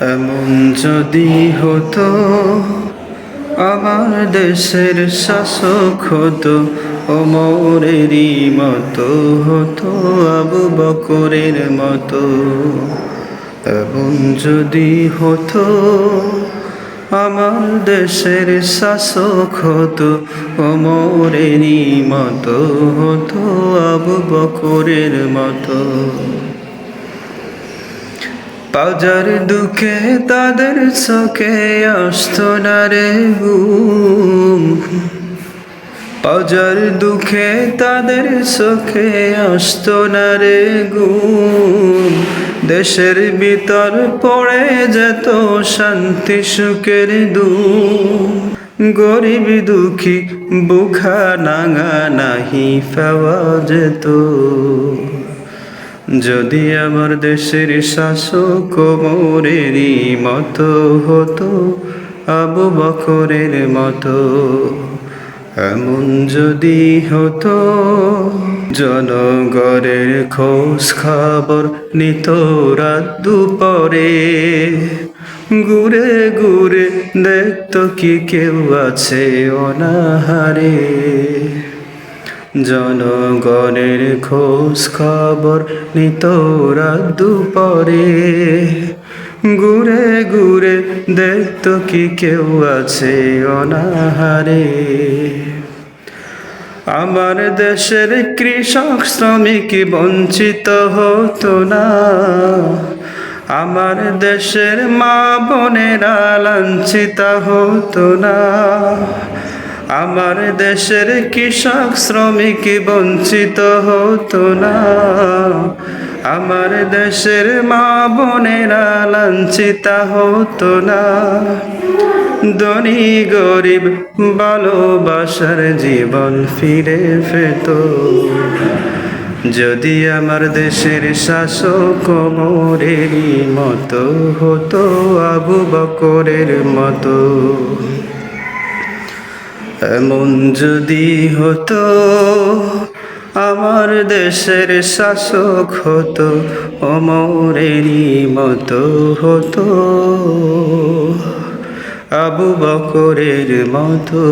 এমন যদি হতো, আমার দেশের শাসক হতো অমরেরই মতো হতো, আবু বকরের মতো। এমন যদি হতো, আমার দেশের শাসক হতো অমরেরই মতো হতো, আবু বকরের মতো। পাজার দুঃখে তাদের চোখে আসতো না রে ঘুম। পাজার দুঃখে তাদের চোখে আসতো না রে ঘুম। দেশের ভিতর পড়ে যেত শান্তি, সুখের দুম। গরিব দুঃখী বুখা নাঙা নাহি পাওয়া যেত। যদি আমার দেশের শাসক মোরেরই মতো হতো, আবু বকরের মতো, এমন যদি হতো, জনগণের খোঁজ খবর নিত রাত দুপরে। ঘুরে ঘুরে দেখতো কি কেউ আছে অনাহারে। জনগণের খোঁজ খবর নিত দুপরে। ঘুরে ঘুরে দেখত কি কেউ আছে অনাহারে। আমার দেশের কৃষক, শ্রমিক বঞ্চিত হতো না। আমার দেশের মা বোনেরা লাঞ্ছিত হতো না। আমার দেশের কৃষক, শ্রমিক বঞ্চিত হতো না। আমার দেশের মা বোনেরা লাঞ্ছিত হতো না। ধনী, গরিব ভালোবাসার জীবন ফিরে পেত। যদি আমার দেশের শাসক মোরেরই মতো হতো, আবু বকরের মতো। এমন যদি হতো আমার দেশের শাসক হতো অমরেরই মতো হতো। আবু বকরের মতো।